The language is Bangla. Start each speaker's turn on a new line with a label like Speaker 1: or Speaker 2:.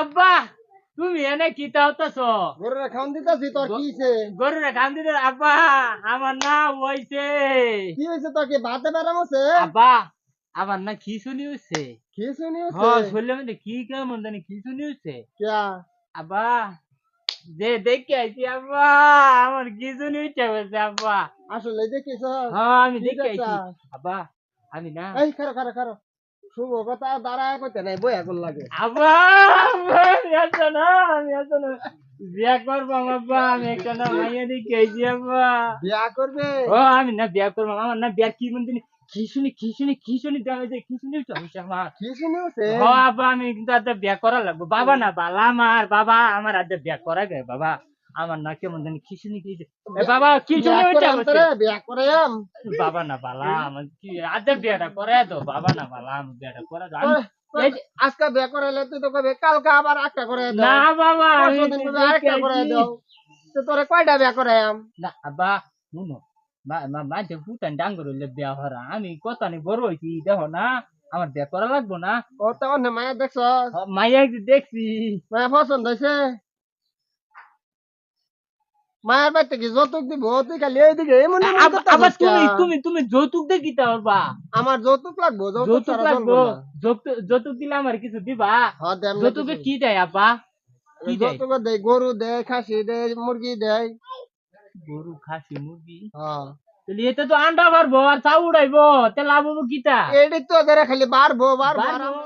Speaker 1: আব্বা তুমি এনে কি তাহতাছ
Speaker 2: গরুরে খাওন দিতাছি তোর কি হইছে?
Speaker 1: গরুরে গান দিতে আব্বা আমার না হইছে।
Speaker 2: কি হইছে তোর কি বাতে বেরাম আছে?
Speaker 1: আব্বা আমার না খিচুনি হইছে।
Speaker 2: কি শুনি হইছে
Speaker 1: মানে কি কেমন জানি খিচুনি হইছে।
Speaker 2: কিয়া?
Speaker 1: আব্বা যে দেখে আইছি আব্বা আমার খিচুনি হইছে বলছে আব্বা।
Speaker 2: আসলে দেখিস
Speaker 1: হ্যাঁ আমি
Speaker 2: কি
Speaker 1: দেখে আইছি। আব্বা আমি না
Speaker 2: এই খারো খারো খারো। শুভ কথা দাঁড়ায় কইতে নাই বই এখন লাগে।
Speaker 1: আব্বা আব্বা, আমি না বিয়া করব আব্বা আমি একটা না মাইয়া দেখে আব্বা।
Speaker 2: বিয়া করবে?
Speaker 1: ও আমি না বিয়া করব আমার না বিয়ার কি মন্দির খিচুনি খিচুনি খিচুনি দেওয়া হয়েছে খিচুনি হচ্ছে? আমার
Speaker 2: হইছে
Speaker 1: আমি কিন্তু আজ বিয়া করা লাগবো। বাবা না বালা আমার বাবা আমার আজ বিয়া করা গে বাবা। আমার না কেমন জানি খিচুনি কি বাবা
Speaker 2: করে
Speaker 1: হইতে
Speaker 2: আম তোরে, বিয়া করে আম
Speaker 1: বাবা না বালা আমার কি আজ বিয়াটা করে তো বাবা না বালা আমি বিয়াটা করে
Speaker 2: আজকে বিয়া করাইলে তুই তো কবে কালকে আবার একটা করে দাও।
Speaker 1: না বাবা
Speaker 2: আরেকটা করে দাও। তো তোরে কয়টা বিয়া করে আম
Speaker 1: না আব্বা শুনো মা মা মা যে ফুটান ডাঙ্গর হইলে বিয়া হরা। আমি কত নি বড় হইছি দেখো না আমার বিয়া করা লাগবো না?
Speaker 2: ও তো অন্য মায়া দেখছ
Speaker 1: একদিন দেখছি।
Speaker 2: মায়া পছন্দ হয়েছে মায়ের বাড়িতে কি যৌতুক দিব? তুই খালি এইদিকে এমন এমন
Speaker 1: আব-
Speaker 2: করতাছিস
Speaker 1: আবার তুমি তুমি তুমি যৌতুক
Speaker 2: আমার যৌতুক লাগবো যৌতুক
Speaker 1: লাগবো দিলে আমার কিছু দিবা?
Speaker 2: হ্যাঁ, দে,
Speaker 1: যৌতুকে কি দেয় আব্বা? কি দেয়?
Speaker 2: যৌতুকে দেয় গরু দেয় খাসি দেয় মুরগি দেয়।
Speaker 1: গরু খাসি মুরগি?
Speaker 2: হ্যাঁ।
Speaker 1: তাহলে এতে তো আন্ডা পারব আর চাউ উড়াইবো তে লাভ হব কিতা?
Speaker 2: এটি তো খালি বাড়বো বাড়বো।
Speaker 1: বাড়বো।